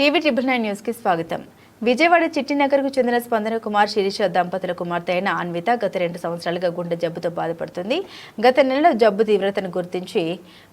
TV triple nine న్యూస్కి స్వాగతం. విజయవాడ చిట్టినగర్కు చెందిన స్పందన కుమార్ శిరీష దంపతుల కుమార్తె అయిన అన్విత గత రెండు సంవత్సరాలుగా గుండె జబ్బుతో బాధపడుతుంది. గత నెలలో జబ్బు తీవ్రతను గుర్తించి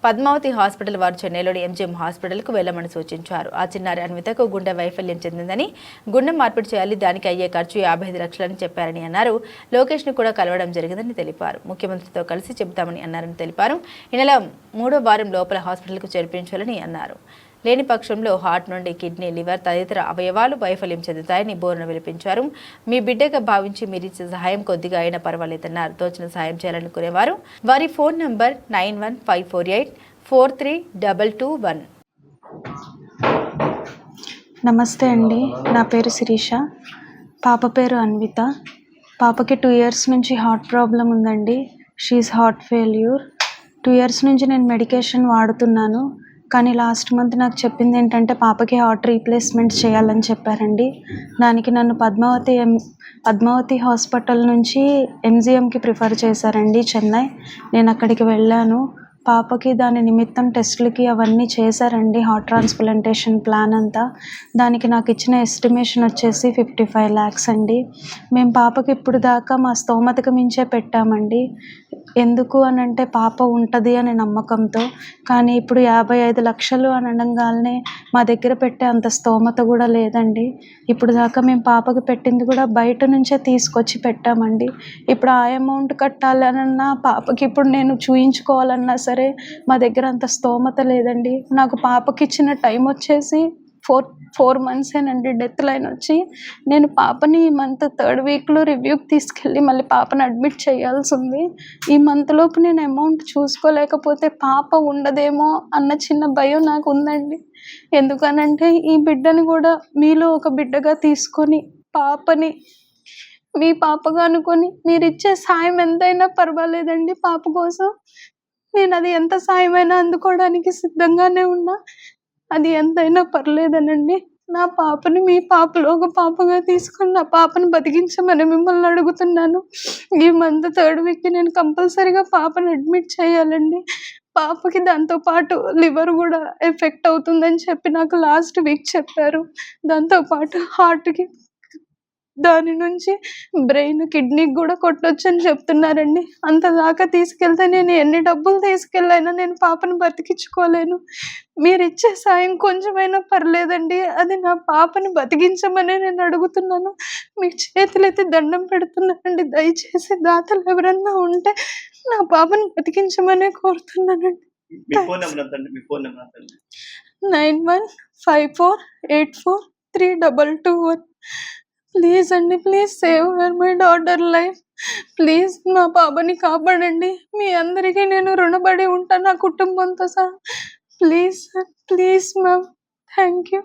పద్మావతి హాస్పిటల్ వారు చెన్నైలోని ఎంజిఎం హాస్పిటల్కు వెళ్ళమని సూచించారు. ఆ చిన్నారి అన్వితకు గుండె వైఫల్యం చెందిందని గుండె మార్పిడి చేయాలి దానికి అయ్యే ఖర్చు యాభై ఐదు లక్షలని చెప్పారని అన్నారు. లోకేష్ను కూడా కలవడం జరిగిందని తెలిపారు. ముఖ్యమంత్రితో కలిసి చెబుతామని అన్నారని తెలిపారు. ఈ నెల మూడో వారం లోపల హాస్పిటల్కు చేర్పించాలని అన్నారు. లేని పక్షంలో హార్ట్ నుండి కిడ్నీ లివర్ తదితర అవయవాలు వైఫల్యం చెందుతాయని బోరున విలిపించారు మీ బిడ్డగా భావించి మీరిచ్చే సహాయం కొద్దిగా అయినా పర్వాలేదన్నారు. తోచిన సహాయం చేయాలని కోరేవారు. వారి phone number nine one five four eight four three double two one. నమస్తే అండి. నా పేరు శిరీష. పాప పేరు అన్విత. పాపకి టూ ఇయర్స్ నుంచి హార్ట్ ప్రాబ్లం ఉందండి. She heart failure two years నుంచి నేను మెడికేషన్ వాడుతున్నాను. కానీ లాస్ట్ మంత్ నాకు చెప్పింది ఏంటంటే పాపకి హార్ట్ రీప్లేస్మెంట్ చేయాలని చెప్పారండి. దానికి నన్ను పద్మావతి ఎం పద్మావతి హాస్పిటల్ నుంచి ఎంజిఎంకి ప్రిఫర్ చేశారండి చెన్నై. నేను అక్కడికి వెళ్ళాను. పాపకి దాని నిమిత్తం టెస్టులకి అవన్నీ చేశారండి హార్ట్ ట్రాన్స్ప్లాంటేషన్ ప్లాన్ అంతా. దానికి నాకు ఇచ్చిన ఎస్టిమేషన్ వచ్చేసి ఫిఫ్టీ ఫైవ్ ల్యాక్స్ అండి. మేము పాపకి ఇప్పుడు దాకా మా స్తోమతకు మించే పెట్టామండి. ఎందుకు అని అంటే పాప ఉంటుంది అనే నమ్మకంతో. కానీ ఇప్పుడు యాభై ఐదు లక్షలు అని అనగానే మా దగ్గర పెట్టే అంత స్తోమత కూడా లేదండి. ఇప్పుడు దాకా మేము పాపకి పెట్టింది కూడా బయట నుంచే తీసుకొచ్చి పెట్టామండి. ఇప్పుడు ఆ అమౌంట్ కట్టాలనన్నా పాపకి ఇప్పుడు నేను చూయించుకోవాలన్నా సరే మా దగ్గర అంత స్తోమత లేదండి. నాకు పాపకి ఇచ్చిన టైం వచ్చేసి ఫోర్ ఫోర్ మంత్స్ ఏనండి డెత్ లైన్ వచ్చి. నేను పాపని ఈ మంత్ థర్డ్ వీక్లో రివ్యూకి తీసుకెళ్ళి మళ్ళీ పాపని అడ్మిట్ చేయాల్సి ఉంది ఈ మంత్లోపు నేను అమౌంట్ చూసుకోలేకపోతే పాప ఉండదేమో అన్న చిన్న భయం నాకు ఉందండి. ఎందుకనంటే ఈ బిడ్డని కూడా మీలో ఒక బిడ్డగా తీసుకొని పాపని మీ పాపగా అనుకొని మీరు ఇచ్చే సాయం ఎంతైనా పర్వాలేదండి పాప కోసం. నేను అది ఎంత సాయమైనా అందుకోవడానికి సిద్ధంగానే ఉన్నా. అది ఎంతైనా పర్లేదనండి. నా పాపని మీ పాపలో ఒక పాపగా తీసుకుని నా పాపను బతికించమని మిమ్మల్ని అడుగుతున్నాను. ఈ మంత్ థర్డ్ వీక్కి నేను కంపల్సరీగా పాపను అడ్మిట్ చేయాలండి. పాపకి దాంతో పాటు లివర్ కూడా ఎఫెక్ట్ అవుతుందని చెప్పి నాకు లాస్ట్ వీక్ చెప్పారు. దాంతో పాటు హార్ట్కి దాని నుంచి బ్రెయిన్ కిడ్నీకి కూడా కొట్టొచ్చు అని చెప్తున్నారండి. అంత దాకా తీసుకెళ్తే నేను ఎన్ని డబ్బులు తీసుకెళ్ళైనా నేను పాపను బతికించుకోలేను. మీరు ఇచ్చే సాయం కొంచెమైనా పర్లేదండి. అది నా పాపని బతికించమని నేను అడుగుతున్నాను. మీ చేతులైతే దండం పెడుతున్నానండి. దయచేసి దాతలు ఎవరన్నా ఉంటే నా పాపని బతికించమనే కోరుతున్నానండి. Nine one five four eight four three double two one. Please అండి please save her my daughter life. Please మా పాపని కాపాడండి. మీ అందరికీ నేను రుణపడి ఉంటాను నా కుటుంబంతో సహా. Please please ma'am. Thank you.